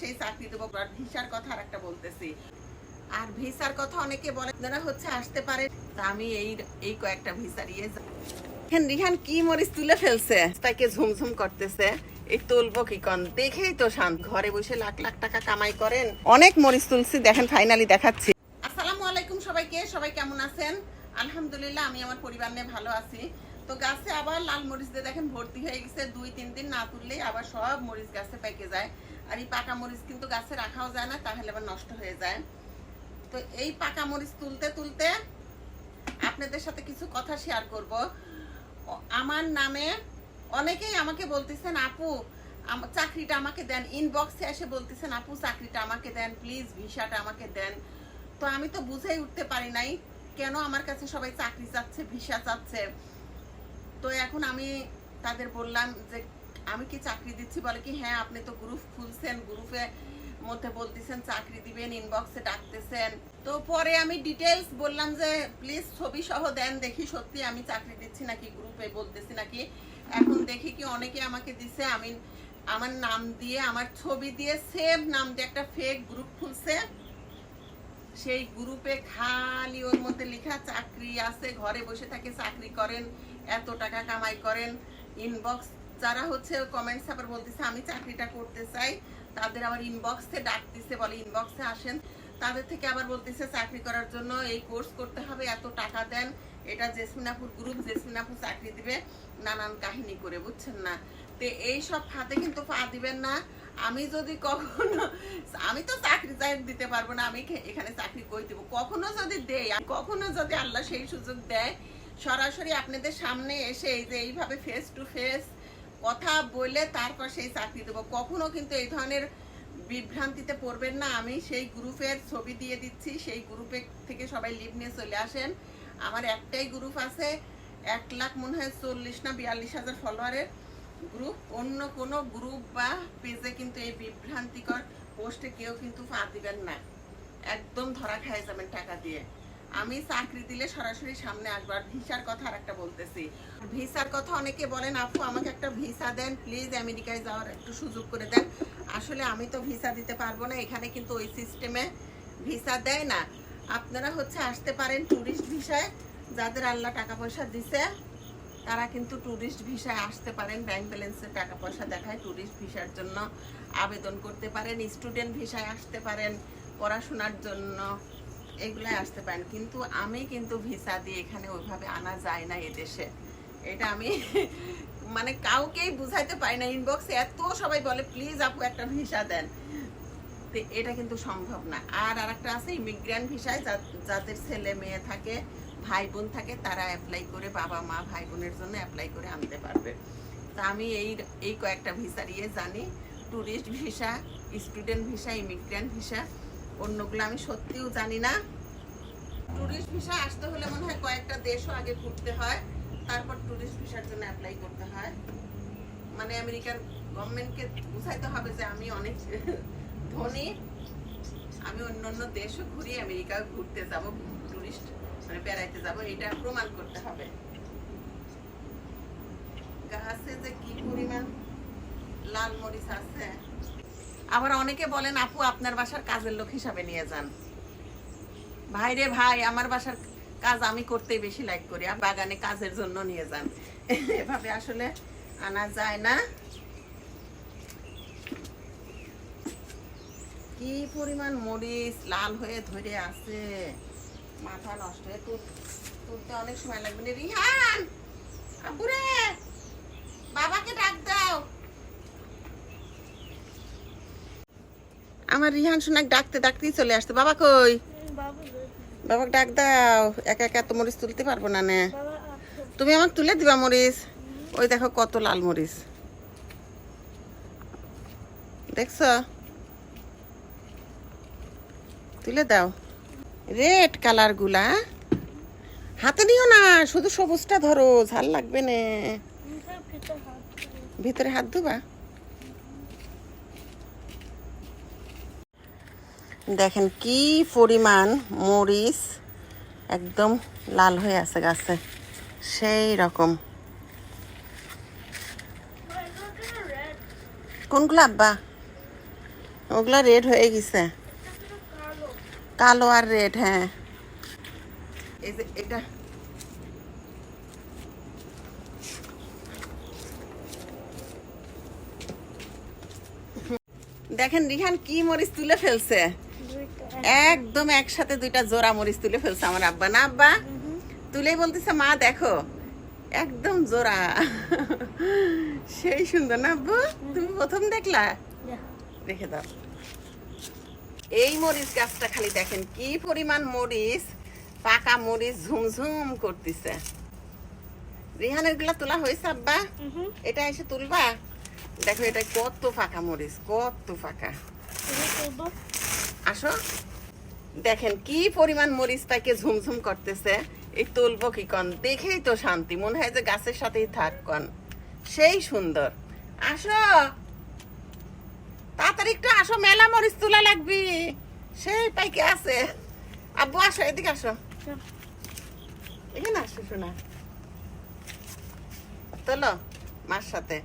সেই চাকরি দেবো আর ভিসার কথা আর একটা বলতেছি। আর ভিসার কথা অনেকে বলে যারা হচ্ছে আসতে পারে তা আমি এই এই কয়েকটা ভিসা নিয়ে যা- রিহান রিহান কি মরিচ তুলে ফেলছে? তাকে ঝুমঝুম করতেছে। এই তুলবো কি কন? দেখেই তো শান্ত। ঘরে বসে লাখ লাখ টাকা কামাই করেন। অনেক মরিচ তুলছি দেখেন ফাইনালি দেখাচ্ছি। আসসালামু আলাইকুম সবাইকে সবাই কেমন আছেন? আলহামদুলিল্লাহ আমি আমার পরিবার নিয়ে ভালো আছি। তো গাছে আবার লাল মরিচ দিয়ে দেখেন ভর্তি হয়ে গেছে। দুই তিন দিন না তুললেই আবার সব মরিচ গাছে পেকে যায়। আর এই পাকা মরিচ কিন্তু গাছে রাখাও যায় না, তাহলে আবার নষ্ট হয়ে যায়। তো এই পাকা মরিচ তুলতে তুলতে আপনাদের সাথে কিছু কথা শেয়ার করব। আমার নামে অনেকেই আমাকে বলতেছেন, আপু চাকরিটা আমাকে দেন। ইনবক্সে এসে বলতেছেন, আপু, চাকরিটা আমাকে দেন প্লিজ ভিসাটা আমাকে দেন। তো আমি তো বুঝেই উঠতে পারি নাই, কেন আমার কাছে সবাই চাকরি চাচ্ছে ভিসা চাচ্ছে? তো এখন আমি তাদের বললাম যে আমি কি চাকরি দিচ্ছি বলে কি হ্যাঁ আপনি তো গ্রুপ খুলছেন গ্রুপে মধ্যে বলতেছেন চাকরি দিবেন ইনবক্সে ডাকতেছেন। তো পরে আমি ডিটেলস বললাম যে প্লিজ ছবি সহ দেন, দেখি সত্যি আমি চাকরি দিচ্ছি নাকি গ্রুপে বলতেছি নাকি। এখন দেখি কি অনেকে আমাকে দিছে আমি আমার নাম দিয়ে, আমার ছবি দিয়ে সেম নাম দিয়ে একটা ফেক গ্রুপ খুলছে। সেই গ্রুপে খালি ওর মধ্যে লেখা, চাকরি আছে, ঘরে বসে থাকে, চাকরি করেন, এত টাকা কামাই করেন। ইনবক্স যারা হচ্ছে কমেন্টস আবার বলতেছে, আমি চাকরিটা করতে চাই। তাদের আবার ইনবক্সে ডাকতেছে, বলে ইনবক্সে আসেন। তাদের থেকে আবার বলতেছে, চাকরি করার জন্য এই কোর্স করতে হবে, এত টাকা দেন। এটা জেসমিনাপুর গ্রুপ জেসমিনাপুর চাকরি দিবে। নানান কাহিনী করে, বুঝছেন না? তো এই সব ফাঁদে কিন্তু পা দিবেন না। আমি যদি কখনো আমি তো চাকরি চাই দিতে পারব না, আমি এখানে চাকরি করে দিব? কখনো যদি দেয় কখনো যদি আল্লাহ সেই সুযোগ দেয়, সরাসরি আপনাদের সামনে এসে এই যে এইভাবে ফেস টু ফেস কথা বলে তারপর সেই চাকরি দেবো। কখনো কিন্তু এই ধরনের বিভ্রান্তিতে পড়বেন না। আমি সেই গ্রুপের ছবি দিয়ে দিচ্ছি। সেই গ্রুপে থেকে সবাই লিভ নিয়ে চলে আসেন। আমার একটাই গ্রুপ আছে, এক লাখ মনে হয় চল্লিশ না বিয়াল্লিশ হাজার ফলোয়ারের গ্রুপ অন্য কোনো গ্রুপ বা পেজে কিন্তু এই বিভ্রান্তিকর পোস্টে কেউ কিন্তু পা দিবেন না। একদম ধরা খায় যাবেন টাকা দিয়ে। আমি চাকরি দিলে সরাসরি সামনে আসব। আর ভিসার কথা আর একটা বলতেছি। ভিসার কথা অনেকে বলেন, আপু, আমাকে একটা ভিসা দেন, প্লিজ আমেরিকায় যাওয়ার একটু সুযোগ করে দেন। আসলে আমি তো ভিসা দিতে পারব না, এখানে কিন্তু ওই সিস্টেমে ভিসা দেয় না। আপনারা হচ্ছে আসতে পারেন ট্যুরিস্ট ভিসায়, যাদের আল্লাহ টাকা পয়সা দিছে, তারা কিন্তু ট্যুরিস্ট ভিসায় আসতে পারেন, ব্যাংক ব্যালেন্সে টাকা পয়সা দেখায় ট্যুরিস্ট ভিসার জন্য আবেদন করতে পারেন, স্টুডেন্ট ভিসায় আসতে পারেন পড়াশোনার জন্য। এগুলাই আসতে পারেন। কিন্তু আমি কিন্তু ভিসা দিয়ে এখানে ওইভাবে আনা যায় না এদেশে। এটা আমি মানে কাউকেই বুঝাইতে পারি না। ইনবক্সে এত সবাই বলে, প্লিজ আপু, একটা ভিসা দেন। তো এটা কিন্তু সম্ভব না। আর আর একটা আছে ইমিগ্রেন্ট ভিসায় যাদের ছেলে মেয়ে থাকে ভাই বোন থাকে, তারা অ্যাপ্লাই করে বাবা, মা ভাই বোনের জন্য অ্যাপ্লাই করে আনতে পারবে। তা আমি এই এই কয়েকটা ভিসা দিয়ে জানি। Tourist visa student visa immigrant visa. অন্যগুলো আমি সত্যিও জানি না। ট্যুরিস্ট ভিসা আসতে হলে মনে হয় কয়েকটা দেশও আগে ঘুরতে হয়, তারপর ট্যুরিস্ট ভিসার জন্য অ্যাপ্লাই করতে হয়। মানে আমেরিকার গভর্নমেন্টকে বুঝাইতে হবে যে আমি অনেক ধনী, আমি অন্য অন্য দেশও ঘুরি আমেরিকা ঘুরতে যাব টুরিস্ট মানে বেড়াইতে যাব এটা প্রমাণ করতে হবে। গাছে যে কি পরিমাণ লাল মরিচ আছে আবার অনেকে বলেন, আপু, আপনার বাসার কাজের লোক হিসাবে নিয়ে যান। ভাই রে ভাই, আমার বাসার কাজ আমি করতে বেশি লাইক করি, আর বাগানে কাজের জন্য নিয়ে যান। এভাবে আসলে আনা যায় না। কি পরিমাণ মরিচ লাল হয়ে ধরে আছে। মাথা নষ্ট হয়ে তুল- তুলতে অনেক সময় লাগবে। রিহান আব্বুরে বাবাকে ডাক দাও। আমার রিহান সোনাক ডাকতে ডাকতেই চলে আসছে। বাবা কই? বাবাকে ডাক দাও। একা একা এত মরিচ তুলতে পারব না নে। তুমি আমাকে তুলে দিবা মরিচ? ওই দেখো কত লাল মরিচ। দেখছ? তুলে দাও। রেড কালারগুলা হাতে নিও না, শুধু সবুজটা ধরো, ঝাল লাগবে না। ভিতরে হাত ধোবা। দেখেন কি পরিমাণ মরিচ একদম লাল হয়ে আছে গাছে। সেই রকম। কোনগুলো আব্বা? ওগুলা রেড হয়ে গেছে। কালো আর রেড হ্যাঁ। এই যে এটা। দেখেন রিহান কি মরিচ তুলে ফেলছে। একদম একসাথে দুইটা জোড়া মরিচ তুলে ফেলছে আমার আব্বা। না আব্বা? তুলেই বলতেছে মা দেখো একদম জোড়া। সেই সুন্দর না আব্বু? তুমি প্রথম দেখলা? রেখে দাও। এই মরিচ গাছটা খালি দেখেন কি পরিমাণ মরিচ পাকা মরিচ ঝুমঝুম করতেছে। রিহানেরগুলা তোলা হয়েছে আব্বা? এটা এসে তুলবা? দেখো এটা কত ফাঁকা মরিচ কত ফাঁকা আসো। দেখেন কি পরিমাণ মরিচ পাইকে ঝুমঝুম করতেছে। এই তুলবো কি কন? দেখেই তো শান্তি, মনে হয় যে গাছের সাথেই থাক কন। সেই সুন্দর। আসো। তাড়াতাড়ি একটু আসো, মেলা মরিচ তোলা লাগবি। সেই পাইকে আছে। আব্বু, আসো, এদিকে আসো। এখানে আসো, শোনা। তোলো, মার সাথে।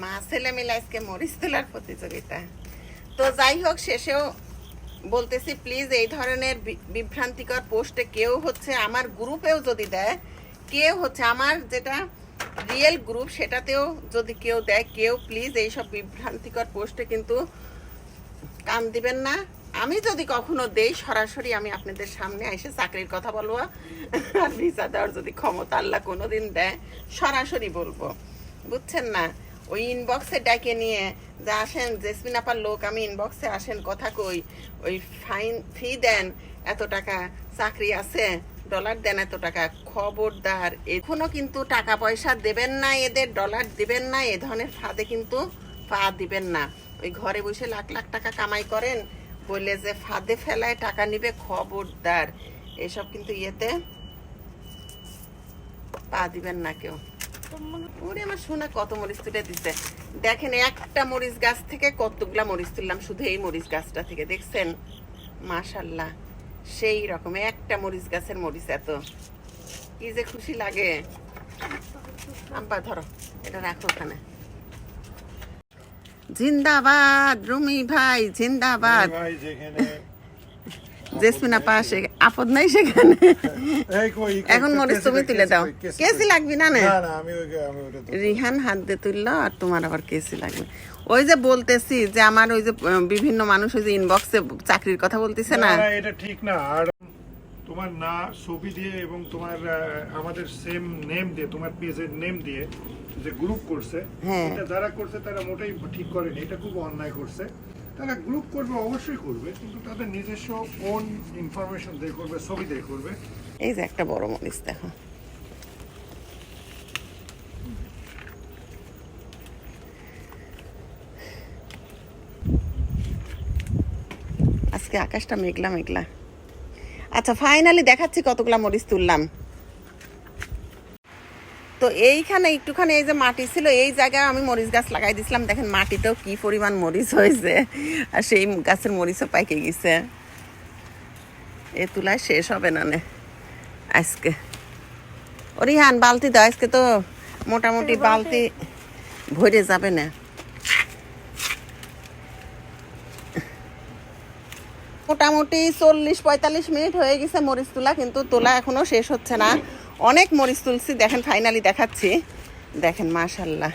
মা ছেলে আজকে মরিচ তোলার প্রতিযোগিতা। তো যাই হোক, শেষেও বলতেছি প্লিজ এই ধরনের বিভ্রান্তিকর পোস্টে কেউ হচ্ছে আমার গ্রুপেও যদি দেয়, কেউ হচ্ছে আমার যেটা রিয়েল গ্রুপ সেটাতেও যদি কেউ দেয়, কেউ প্লিজ এইসব বিভ্রান্তিকর পোস্টে কিন্তু কান দিবেন না। আমি যদি কখনো দেই, সরাসরি আমি আপনাদের সামনে এসে চাকরির কথা বলব আর ভিসা দেওয়ার যদি ক্ষমতা আল্লাহ কোনোদিন দেয়, সরাসরি বলব। বুঝছেন না? ওই ইনবক্সে ডেকে নিয়ে, যা আসেন, জেসমিন আপার লোক, আমি ইনবক্সে আসেন, কথা কই। ওই ফাইন ফি দেন এত টাকা, চাকরি আছে ডলার দেন এত টাকা, খবরদার। এখনও কিন্তু টাকা পয়সা দেবেন না এদের ডলার দিবেন না, এ ধরনের ফাঁদে কিন্তু পা দিবেন না। ওই ঘরে বসে লাখ লাখ টাকা কামাই করেন, বললে যে ফাঁদে ফেলায় টাকা নিবে, খবরদার। এসব কিন্তু ইয়েতে পা দিবেন না কেউ। দেখেন, একটা মরিচ গাছ থেকে কতগুলা মরিচ তুললাম, শুধু এই মরিচ গাছটা থেকে। দেখছেন? মাশাল্লাহ সেই রকম একটা মরিচ গাছের মরিচ এত। কি যে খুশি লাগে। আব্বা, ধরো, এটা রাখো ওখানে। জিন্দাবাদ, রুমি ভাই, জিন্দাবাদ। ভাই যেখানে জেসমিনা পাশে আপদ নাই সেখানে। এখন মরিচ তুমি তুলে দাও। কেসি লাগবি না না? রিহান হাত দিয়ে তুললো আর তোমার আবার কেসি লাগবে। ওই যে বলতেছি যে আমার ওই যে বিভিন্ন মানুষ ওই যে ইনবক্সে চাকরির কথা বলতেছে না? না এটা ঠিক না। আর তোমার না ছবি দিয়ে এবং তোমার আমাদের সেম নেম দিয়ে তোমার পেজের নেম দিয়ে যে গ্রুপ করছে হ্যাঁ। এটা যারা করছে তারা মোটেই ঠিক করেনি। এটা খুব অন্যায় করছে। তারা গ্রুপ করবে, অবশ্যই করবে, কিন্তু তাদের নিজস্ব ওন ইনফরমেশন দিয়ে করবে, ছবি দিয়ে করবে। এই যে একটা বড় মরিচ, দেখো। আজকে আকাশটা মেঘলা মেঘলা। আচ্ছা ফাইনালি দেখাচ্ছি কতগুলা মরিচ তুললাম। তো এইখানে একটুখানি এই যে মাটি ছিল এই জায়গায় আমি মরিচ গাছ লাগাই দিছিলাম। দেখেন মাটিতেও কি পরিমাণ মরিচ হয়েছে। আর সেই গাছের মরিচও পাইকে গেছে। এ তুলায় শেষ হবে না নে। আজকে। ওরিহান বালতি দাও আজকে তো মোটামুটি বালতি ভরে যাবে না। মোটামুটি চল্লিশ পঁয়তাল্লিশ মিনিট হয়ে গেছে মরিচ তোলা কিন্তু তোলা এখনও শেষ হচ্ছে না। অনেক মরিচ তুলছি দেখেন ফাইনালি দেখাচ্ছি। দেখেন মাশাল্লাহ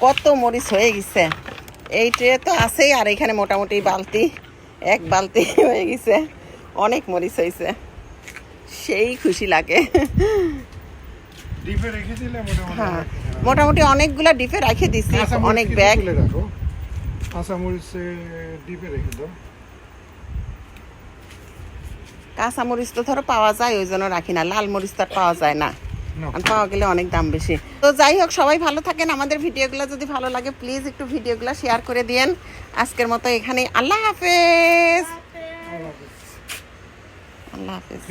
কত মরিচ হয়ে গেছে। এই ট্রে তো আছেই আর এখানে মোটামুটি বালতি এক বালতি হয়ে গেছে। অনেক মরিচ হয়েছে। সেই খুশি লাগে। হ্যাঁ হবে। মোটামুটি অনেকগুলা ডিপে রেখে দিছি অনেক ব্যাগ মরিচ ডিপে রেখে দাও। কাঁচা মরিচ তো ধরো পাওয়া যায় ওই জন্য রাখি না। লাল মরিচ তো আর পাওয়া যায় না। পাওয়া গেলে অনেক দাম বেশি। তো যাই হোক সবাই ভালো থাকেন। আমাদের ভিডিওগুলো যদি ভালো লাগে প্লিজ একটু ভিডিওগুলো শেয়ার করে দিয়েন। আজকের মতো এখানে আল্লাহ হাফেজ। আল্লাহ হাফেজ।